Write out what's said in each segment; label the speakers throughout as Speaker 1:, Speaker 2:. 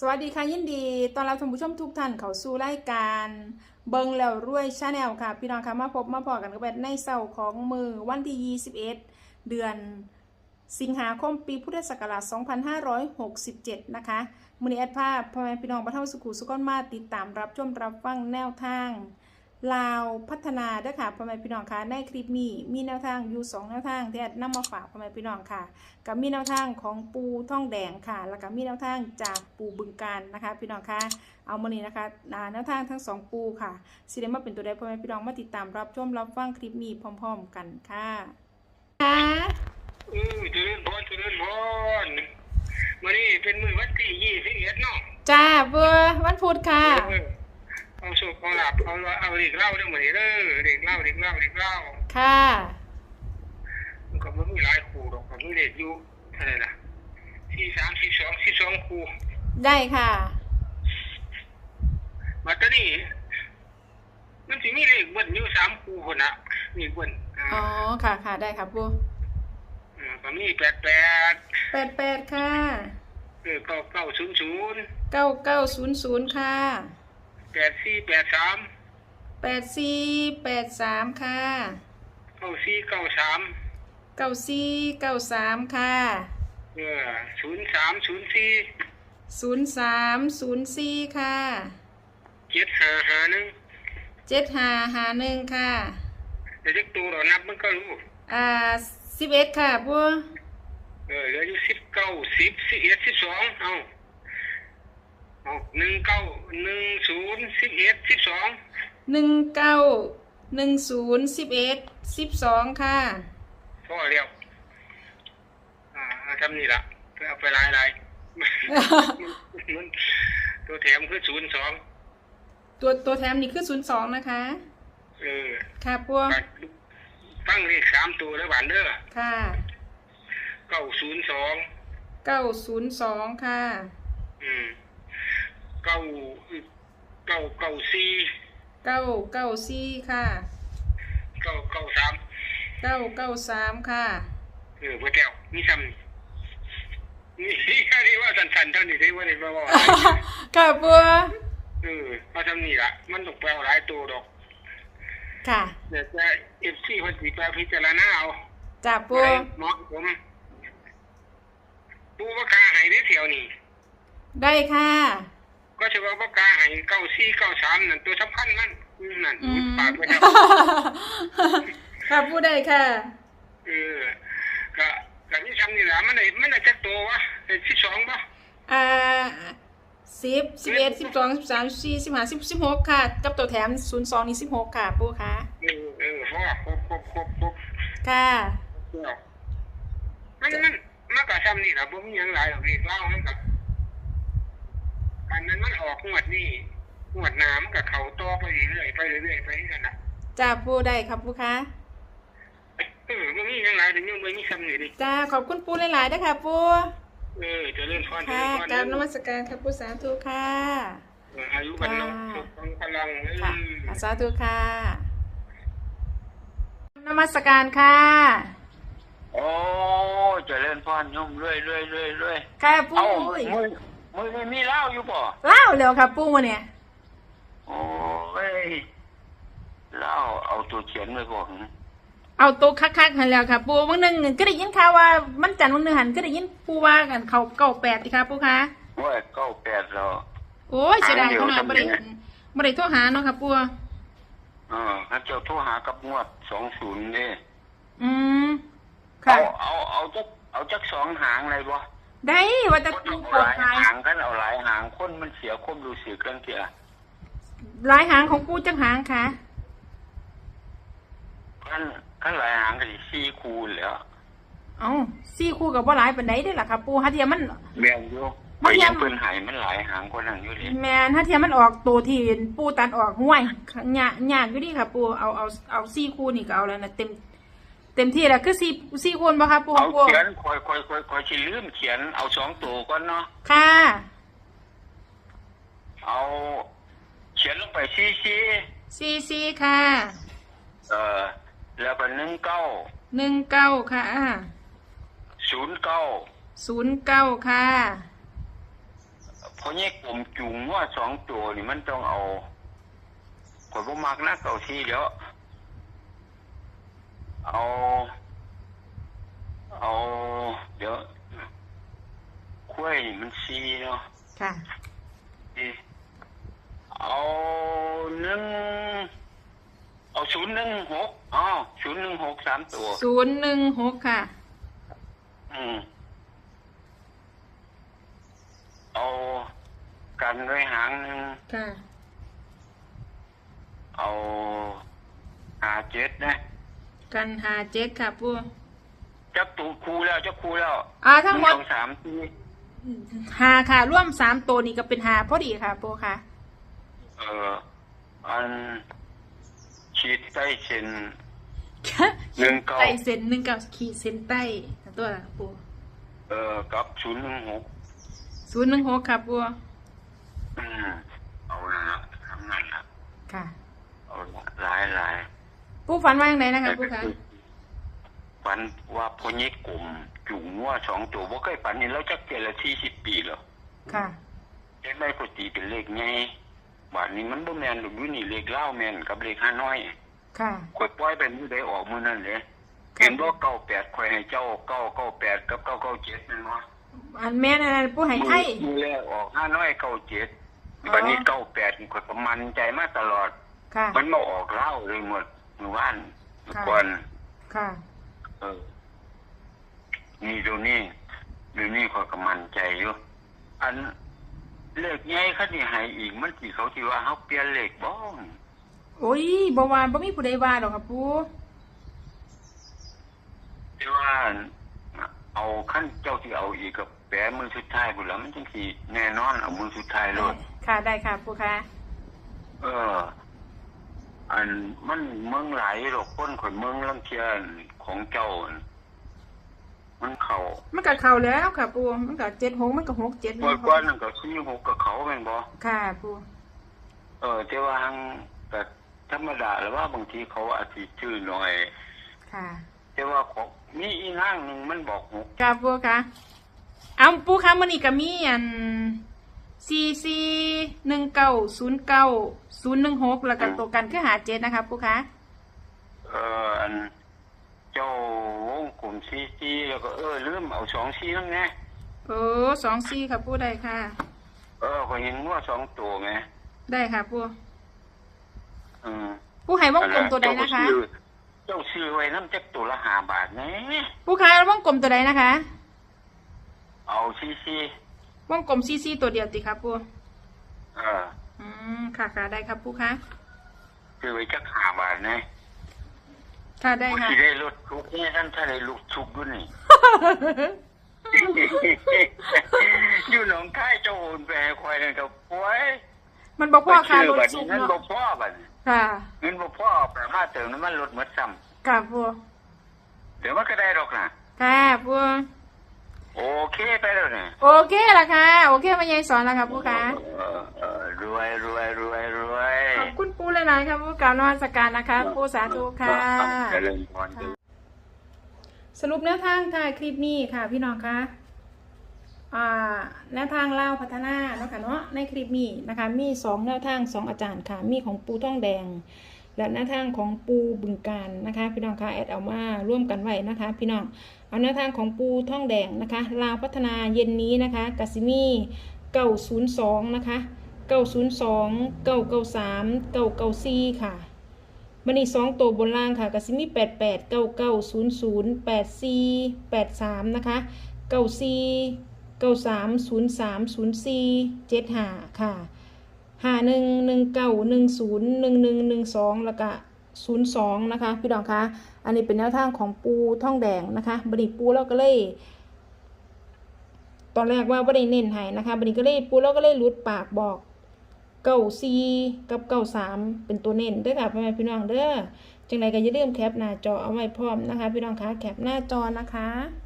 Speaker 1: สวัสดีค่ะยินดี ตอนรับท่านผู้ชมทุกท่านเข้าสู่รายการเบิงแล้วรวยชาแนลค่ะ พี่น้องคะมาพบมาพอกันกับแบบในเสาร์ของมือวันที่ 21 เดือนสิงหาคมปีพุทธศักราช 2567 นะคะมือนี้แอดภาพพ่อแม่พี่น้องบ้านเท่าสุขุสุกอนมาติดตามรับชมรับฟังแนวทาง ลาวพัฒนาเด้วยค่ะพ่อแม่พี่น้องค่ะในคลิปนี้มีแนวทางอยู่สองแนวทางที่แอดนำมาฝากพ่อแม่พี่น้องค่ะกับมีแนวทางของปูท่องแดงค่ะ แล้วก็มีแนวทางจากปูบึงการนะคะ พี่น้องคะเอามานี้นะคะอ่าแนวทางทั้งสองปูค่ะสิได้มาเป็นตัวใดพ่อแม่พี่น้องมาติดตามรับชมรับฟังคลิปนี้พร้อม ๆ กันค่ะค่ะ
Speaker 2: อือเจริญพรเจริญพรมื้อนี้เป็นมื้อวันที่ยี่สิบเอ็ดเนาะ
Speaker 1: จ้าเบอร์วันพุธค่ะ
Speaker 2: เออเอาสุขเอาหลับเอาเอาเด็กเล่าเด้อมื้อนี้เด้อเด็กเล่าเด็กเล่าเด็กเล่า
Speaker 1: ค่ะ
Speaker 2: มันก็บ่มีหลายครูดอกก็มีเด็กอยู่เท่าไหร่ล่ะที่สามที่สองที่สองครู
Speaker 1: ได้ค่ะ
Speaker 2: มาตอนนี้มันสิมีเลขเบิ้ลอยู่สามครูพุ่นน่ะมีเบิ้ลอ่า
Speaker 1: อ๋อค่ะค่ะได้ค่ะปู
Speaker 2: เออก็มีแปดแปด
Speaker 1: แปดแปดค่ะ
Speaker 2: เออเก้าเก้าศูนย์ศูนย์
Speaker 1: เก้าเก้าศูนย์ศูนย์ค่ะ
Speaker 2: แปดสี่แปดสาม
Speaker 1: แปดสี่แปดสามค่ะ
Speaker 2: เก้าสี่เก้าสาม
Speaker 1: เก้าสี่เก้าสามค่ะ
Speaker 2: เออศูนย์สามศูนย์สี่
Speaker 1: ศูนย์สามศูนย์สี่ค่ะ
Speaker 2: เจ็ดห้าห้าหนึ่ง
Speaker 1: เจ็ดห้าห้าหนึ่งค่ะ
Speaker 2: แต่เด็กตัวเรานับมันก็รู้
Speaker 1: อ่าสิบเอ็ดค่ะปู
Speaker 2: เออเหลืออยู่สิบเก้าสิบสิบเอ็ดสิบสองเอาเอา หนึ่งเก้าหนึ่งศูนย์สิบเอ็ดสิบสอง
Speaker 1: หนึ่งเก้าหนึ่งศูนย์สิบเอ็ดสิบสองค่ะ
Speaker 2: พอแล้วอ่าเอาทำนี่ละไปเอาไปหลายหลายมันตัวแถมคือศูนย์สอง
Speaker 1: ตัวตัวแถมนี่คือศูนย์สองนะคะ
Speaker 2: เออ
Speaker 1: ค่ะปู
Speaker 2: ตั้งเลขสามตัวแล้วหวานเด้อ
Speaker 1: ค่ะ
Speaker 2: เก้าศูนย์สอง
Speaker 1: เก้าศูนย์สองค่ะ
Speaker 2: อืม เก้าเก้าเก้าสี่
Speaker 1: เก้าเก้าสี่ค่ะ
Speaker 2: เก้าเก้าสาม
Speaker 1: เก้าเก้าสามค่ะ
Speaker 2: เออพ่อแก้วมีซ้ำนี่นี่แค่นี้ว่าสันๆเท่านี้ที่ว่าได้บ่ว่า
Speaker 1: ค่ะปู
Speaker 2: เออมาทำนี่ละมันต้องแปลหลายตัวดอก
Speaker 1: ค่ะ
Speaker 2: เดี๋ยวจะเอฟซีคนสีแปลพิจารณาเอา
Speaker 1: จ้าปู
Speaker 2: ไว้เหมาะผมปูปากกาให้ได้เที่ยวนี่
Speaker 1: ได้ค่ะ
Speaker 2: ก็จะว่าปากกาให้เก้าสี่เก้าสามนั่นตัวสำคัญมันอืมนั่น
Speaker 1: อืม
Speaker 2: ปากไว้แล้ว
Speaker 1: ค่ะปูได้ค่ะ
Speaker 2: เออก็ก็มีซ้ำนี่ละมันได้มันได้จักตัววะได้สิบสองป่ะ
Speaker 1: อ่าสิบสิบเอ็ดสิบสองสิบสามสิบสี่สิบห้าสิบสิบหกค่ะ กับตัวแถมศูนย์สองนี่สิบหกค่ะปูค่ะ
Speaker 2: เออเออพอครบครบครบครบ
Speaker 1: ค่ะ
Speaker 2: มันมันมันก็ซ้ำนี่ล่ะบ่มีหยังหลายหรอกนี่เล่ามันก็ อันนั้นมันออกงวดนี่งวดหน้ามันก็เข้าต่อไปเรื่อยๆไปเรื่อยๆไปนั่นน่ะ
Speaker 1: จ้าปูได้ครับปูค่ะ
Speaker 2: เออบ่มีหยังหลายแต่ยังบ่มีซ้ำนี่ดิ
Speaker 1: จ้าขอบคุณปูหลายๆนะคะปู
Speaker 2: เออเจะเล่นพรเจ
Speaker 1: ค่ะ
Speaker 2: ริญพร
Speaker 1: กรารนมัสการค่ะปูสาธุค่ะ
Speaker 2: เอออายุวันโนสุขพลังเอ
Speaker 1: ค่ะ
Speaker 2: อ
Speaker 1: สาธุค่ะนมัสการค่ะ
Speaker 3: โอ้เจริญพรโยมเรื่อยเรื่อยเรื่อยเรื่อย
Speaker 1: ค่ะปู
Speaker 3: เอ้า มือมือนี่มีเหล้าอยู่ป่ะ
Speaker 1: เล่าเร็วค่ะปูเนี่ย
Speaker 3: โอ้ยเหล้าเอาตัวเขียนไว้ก่อน
Speaker 1: เอาตัวคักๆหันแล้วค่ะปูวันหนึ่งก็ได้ยินข่าวว่ามันจันทร์วันหนึ่งหันก็ได้ยินปูว่ากันเขาเก่าแปดสิค่ะปูคะ
Speaker 3: โอ้ยเก้าแปดแล้ว
Speaker 1: โอ้ยเสียดายเขาหน่อย
Speaker 3: หา
Speaker 1: บ่
Speaker 3: เดี๋
Speaker 1: ได้
Speaker 3: ยวทำไง
Speaker 1: บ่ได้โทรหาเนาะค่ะปู
Speaker 3: เออถ้าเจ้าโทรหากับงวดสองศูนย์นี่
Speaker 1: อืมค่ะ
Speaker 3: เอาเอาเอาจักเอาจักสองหางเลยบ่
Speaker 1: ได้ว่าจะ
Speaker 3: คน
Speaker 1: ปู
Speaker 3: เอา
Speaker 1: ปลอ
Speaker 3: ห
Speaker 1: ด
Speaker 3: ลาย
Speaker 1: ภัย
Speaker 3: หางกันเอาหลายหางคนมันเสียความรู้สึกกันเสีย
Speaker 1: หลายหางของปูจังหางค่ะ
Speaker 3: ขั้นขั้นหลายหางก็สิสี่คูณแหล้ว
Speaker 1: เอ้าซี่คู่กับว่าหลายปานใดได้อล่ะค่ะปูฮะเทียมัน
Speaker 3: แบ่งอยู่
Speaker 1: มั
Speaker 3: ไป
Speaker 1: นยั
Speaker 3: ยังงเพิ่นใหายมันหลายหางกว่านั้นอยู่เลย
Speaker 1: แมนถ้าเทียมมันออกตัวที่ปูตัดออกห้วยยากยากอยู่ดีค่ะปูเอาเอาเอาซี่คู่นี่ก็เอาแล้วนะเต็ม เต็มที่แล้วคือซี่ซี่คูณบ่คะปูข
Speaker 3: เอา
Speaker 1: องปู
Speaker 3: เขียนคอยคอยคอยคอยชิลืมเขียนเอาสองตัวก่อนเนาะ
Speaker 1: ค่ะ
Speaker 3: เอาเขียนลงไปซีซี
Speaker 1: ซี่ซี่ค่ะ
Speaker 3: เอ่อแล้วก็หนึ่งเก้า
Speaker 1: หนึ่งเก้าค่ะ
Speaker 3: ศูนย์เก้า
Speaker 1: ศูนย์เก้าค่ะ
Speaker 3: พพอแยกกลมจุงว่าสองตัวนี่มันต้องเอาข่อยบ่มักนะเก่าซีเดี๋ยว เอา เอา เดี๋ยวคุ้วยนี่มันซีเนาะ
Speaker 1: ค่ะ
Speaker 3: ซีเอาหนึ่งเอาศูนย์หนึ่งหกอ๋อศูนย์หนึ่งหกสามตัว
Speaker 1: ศูนย์หนึ่งหกค่ะ
Speaker 3: อืม เอากันไว้หางหนึ่ง
Speaker 1: ค่ะ
Speaker 3: เอาหาเจ็ดนะ
Speaker 1: กันหาเจ็ดค่ะปู
Speaker 3: จับตูครูแล้วจับครูแล้ว
Speaker 1: อ่าทั้งหม
Speaker 3: นึ่
Speaker 1: ด
Speaker 3: สองสามสี่
Speaker 1: หาค่ะ ร่วมสามตัวนี้ก็เป็นหาพอดีค่ะปูค่ะ
Speaker 3: เอ่ออันขีดใต้เส้นหนึ่งเก้า
Speaker 1: ใต้เส้นหนึ่งเก้าขีดเส้นใต้ตัวละปู
Speaker 3: เอ่อกับศูนย์หนึ่งหก
Speaker 1: ศูนย์หนึ่งหกค่ะปู
Speaker 3: อืมเอาละนะทำนั่นละ
Speaker 1: ค่ะ
Speaker 3: เอาละหลายหลาย
Speaker 1: ปูฝันว่าอย่างไรนะคะปูคะ
Speaker 3: ฝันว่าพญิกลุ่มจุงว่าสองตัวบ่เคยฝันนี่เราจักเจละสี่สิบปีแล้ว
Speaker 1: ค่ะ
Speaker 3: เฮ็ดได้ก็ตีเป็นเลขไงบาทนี้มันบ่แม่นดอกอยู่นี่เลขเล่าวแม่นกับเลขห้าน้อย
Speaker 1: ค่ะ
Speaker 3: ข่อยปล่อยเป็นมื้อใดออกมื้อนั้นเลยเห็นบ่เก้าแปดข่อยให้เจ้าเก้าเก้าแปดกับเก้าเก้าเจ็ดนั่นวะ
Speaker 1: อันแม่นอันนั้นปูให้ไทย
Speaker 3: มือแรกออกห้าน้อยเก้าเจ็ด
Speaker 1: อ๋อ
Speaker 3: บัดนี้เก้าแปดนี่ข่อยก็มั่นใจมาตลอด
Speaker 1: ค่ะ
Speaker 3: มันมาออกเล่าวเลยหมด เมื่อวานเมื่อ
Speaker 1: ค่ะ
Speaker 3: ก่อน
Speaker 1: ค่ะ
Speaker 3: เออนี่เดูนี่เดูนี่ข่อยก็มั่นใจอยู่อันเลขใหญ่คันนี้ให้อีกมันสิเขาสิว่าเฮาเปลี่ยนเลขบ่
Speaker 1: โอ้ยบ่ว่าบ่มีผู้ใดว่าดอกค่ะปู
Speaker 3: ที่ว่าเอาขั้นเจ้าที่เอาอีกกับแปะมือสุดท้ายบุนแล้วมันจังสีแน่นอนเอามือสุดท้ายโลด
Speaker 1: ค่ะได้ค่ะปูค่ะ
Speaker 3: เออ อันมันเมืองหลายหรอกคนคนเมืองลังเทียนของเจ้าน่ะมันเขา
Speaker 1: มันก็เข้าแล้วค่ะปูมันก็เจ็ดหกมันก็หกเจ็ด
Speaker 3: ปล่อยก้อนนั่นก็ซื้อหกกับเขาแม่นบ่
Speaker 1: ค่ะปู
Speaker 3: เออแต่ว่าหังแต่ธรรมดาแล้วว่าบางทีเขาอาจสิชื่อหน่อย
Speaker 1: ค่ะ
Speaker 3: แต่ว่าของมีอีนางหนึ่งมันบอกหก
Speaker 1: ค่ะปูค่ะเอาปูค่ะมื้อนี้ก็มีอัน ซีซีหนึ่งเก้าศูนย์เก้าศูนย์หนึ่งหกแล้วก็ตัวกันคือหาเจ็ดนะคะปูค่ะ
Speaker 3: เอออันเจ้าวงกลุ่มซีซีแล้วก็เออลืมเอาสองซีนั่นไง
Speaker 1: โอ้สองซีค่ะปูได้ค่ะ
Speaker 3: เออก็เห็นว่าสองตัวไง
Speaker 1: ได้ค่ะปู
Speaker 3: อืม
Speaker 1: ปูให้วงกลมตัวใดนะคะ
Speaker 3: เจ้าซื้อเจ้าซื้อไว้น้ำจักตัวละห้าบาทแหน่
Speaker 1: ปูค่ะวงกลมตัวใดนะคะ
Speaker 3: เอาซีซี
Speaker 1: วงกลมซีซีตัวเดียวติครับปู
Speaker 3: เออ
Speaker 1: อืมค่ะค่ะได้ครับปูค่ะ
Speaker 3: ซื้อไว้จักห้าบาทแหนะ
Speaker 1: ค่ะได้ค่ะ
Speaker 3: ที่ได้ลดทุกนี่ท่านถ้าได้ลุกทุกด้วยนี่ อยู่หนองคายเจ้าโอนไปให้ควายนั่นก็ป่วย
Speaker 1: มันบอกพ่อค่ะรถ
Speaker 3: บัด
Speaker 1: สุ
Speaker 3: นี้
Speaker 1: ก
Speaker 3: เงินบ่
Speaker 1: เนาะ
Speaker 3: พอบัดนี้
Speaker 1: ค่ะ
Speaker 3: เงินบ่พอเอาไปมาเติมน้ำมันรถหมดซ้ำ
Speaker 1: ค่ะปู
Speaker 3: เดี๋ยวมันก็ได้หรอกนะ
Speaker 1: ค่ะปู
Speaker 3: โอเคไปแล้วเนี่ย
Speaker 1: โอเคละค่ะ โอเคมายายสอนแล้วค่ะปูค่ะ
Speaker 3: เออเออรวยรวยรวยรวย
Speaker 1: ขอบคุณปูเลยนะค่ะปูกล่าวนมัสการนะคะปูสาธุค่ะ
Speaker 3: เจริญพรเจริญ
Speaker 1: สรุปแนวทางถ่ายคลิปนี้ค่ะพี่น้องคะอ่าแนวทางเล่าพัฒนาเนาะค่ะเนาะในคลิปนี้นะคะ มีสองแนวทางสองอาจารย์ค่ะ มีของปูท่องแดง และแนวทางของปูบึงการนะคะพี่น้องคะแอดเอามาร่วมกันไว้นะคะพี่น้องเอาแนวทางของปูท่องแดงนะคะลาวพัฒนาเย็นนี้นะคะกัซิมีเก้าศูนย์สองนะคะเก้าศูนย์สองเก้าเก้าสามเก้าเก้าสี่ค่ะมันนี่สองตัวบนล่างค่ะก็สิมีแปดแปดเก้าเก้าศูนย์ศูนย์แปดสี่แปดสามนะคะเก้าสี่เก้าสามศูนย์สามศูนย์สี่เจ็ดห้าค่ะ ห้าหนึ่งหนึ่งเก้าหนึ่งศูนย์หนึ่งหนึ่งหนึ่งสองแล้วก็ศูนย์สองนะคะ พี่ดองคะอันนี้เป็นแนวทางของปูท่องแดงนะคะบันนี้ปูเราก็เลย ตอนแรกว่าไม่ได้เน้นให้นะคะบันนี้ก็เลยปูเราก็เลยรุดปากบอกเก้าสี่กับเก้าสามเป็นตัวเน้นเด้อค่ะพ่อแม่พี่น้องเด้อจังไรก็อย่าลืมแคปหน้าจอเอาไว้พร้อมนะคะ พี่น้องคะแคปหน้าจอนะคะ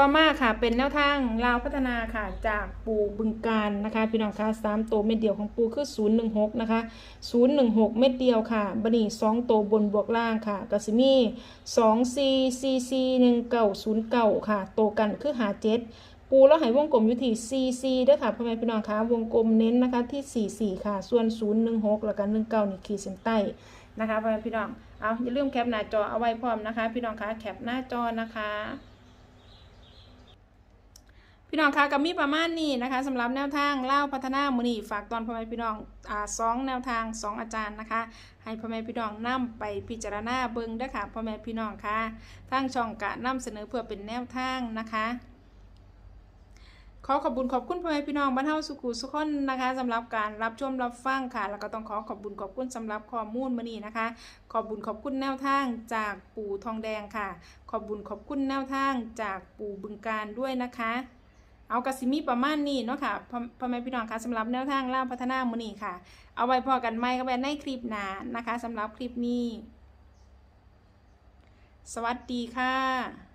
Speaker 1: ต่อมาค่ะเป็นแนวทางลาวพัฒนาค่ะจากปูบึงการนะคะพี่น้องคะสามตัวเม็ดเดียวของปูคือศูนย์หนึ่งหกนะคะศูนย์หนึ่งหกเม็ดเดียวค่ะบันนี้สองตัวบนบวกล่างค่ะกัสมีสองซีซีซีหนึ่งเก้าศูนย์เก้าค่ะโตวกันคือหาเจ็ดปูแล้วให้วงกลมอยู่ที่ 44เด้อค่ะพ่อแม่พี่น้องคะวงกลมเน้นนะคะที่ 44 ค่ะ ส่วน 016 แล้วก็19นี่ขีดเส้นใต้นะคะพ่อแม่พี่น้อง เอาอย่าลืมแคปหน้าจอเอาไว้พร้อมนะคะ พี่น้องคะแคปหน้าจอนะคะ พี่น้องคะกับมีประมาณนี้นะคะสำหรับแนวทางเล่าพัฒนามือนีฝากตอนพ่อแม่พี่น้องอ่าสองแนวทางสองอาจารย์นะคะ ให้พ่อแม่พี่น้องนำไปพิจารณาเบิ่งด้ค่ะพ่อแม่พี่น้องคะทางช่องกะนำเสนอเพื่อเป็นแนวทางนะคะขอขอบคุณขอบคุณพ่อแม่พี่น้องบ้านเฮาสุขุสุขคนนะคะสำหรับการรับชมรับฟังค่ะ แล้วก็ต้องขอขอบคุณขอบคุณสำหรับข้อมูลมื้อนี้นะคะ ขอบคุณขอบคุณแนวทางจากปู่ทองแดงค่ะ ขอบคุณขอบคุณแนวทางจากปู่บึงการด้วยนะคะ เอากระสิมีประมาณนี้เนาะค่ะพ่อพ่อแม่พี่น้องคะสำหรับแนวทางล่าพัฒนามือนี้ค่ะ เอาไว้พอกันไหมก็แบบในคลิปหน้านะคะสำหรับคลิปนี้ สวัสดีค่ะ